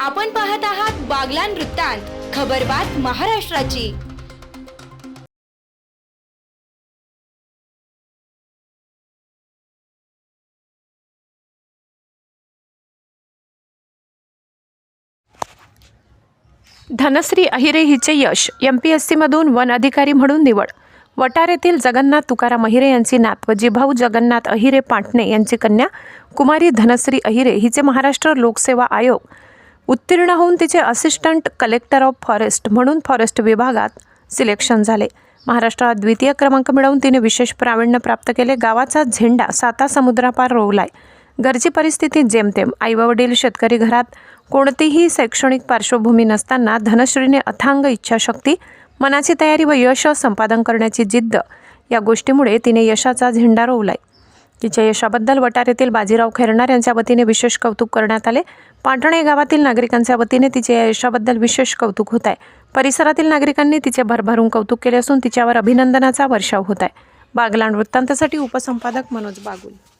आपण पाहत आहात बागलान वृत्तांत खबरबात महाराष्ट्राची. धनश्री अहिरे हिचे यश एम पी एस सीमधून वन अधिकारी म्हणून निवड. वटारेतील जगन्नाथ तुकाराम अहिरे यांची नातवजी भाऊ जगन्नाथ अहिरे पाटणे यांची कन्या कुमारी धनश्री अहिरे हिचे महाराष्ट्र लोकसेवा आयोग उत्तीर्ण होऊन तिचे असिस्टंट कलेक्टर ऑफ फॉरेस्ट म्हणून फॉरेस्ट विभागात सिलेक्शन झाले. महाराष्ट्रात द्वितीय क्रमांक मिळवून तिने विशेष प्रावीण्य प्राप्त केले. गावाचा झेंडा साता समुद्रापार रोवलाय. घरची परिस्थिती जेमतेम. आईवडील शेतकरी घरात कोणतीही शैक्षणिक पार्श्वभूमी नसताना धनश्रीने अथांग इच्छाशक्ती मनाची तयारी व यश संपादन करण्याची जिद्द या गोष्टीमुळे तिने यशाचा झेंडा रोवलाय. तिच्या यशाबद्दल वटारेतील बाजीराव खैरणार यांच्या वतीने विशेष कौतुक करण्यात आले. पाटणे गावातील नागरिकांच्या वतीने तिच्या या यशाबद्दल विशेष कौतुक होत आहे. परिसरातील नागरिकांनी तिचे भरभरून कौतुक केले असून तिच्यावर अभिनंदनाचा वर्षाव होत आहे. बागलाण वृत्तांतासाठी उपसंपादक मनोज बागुल.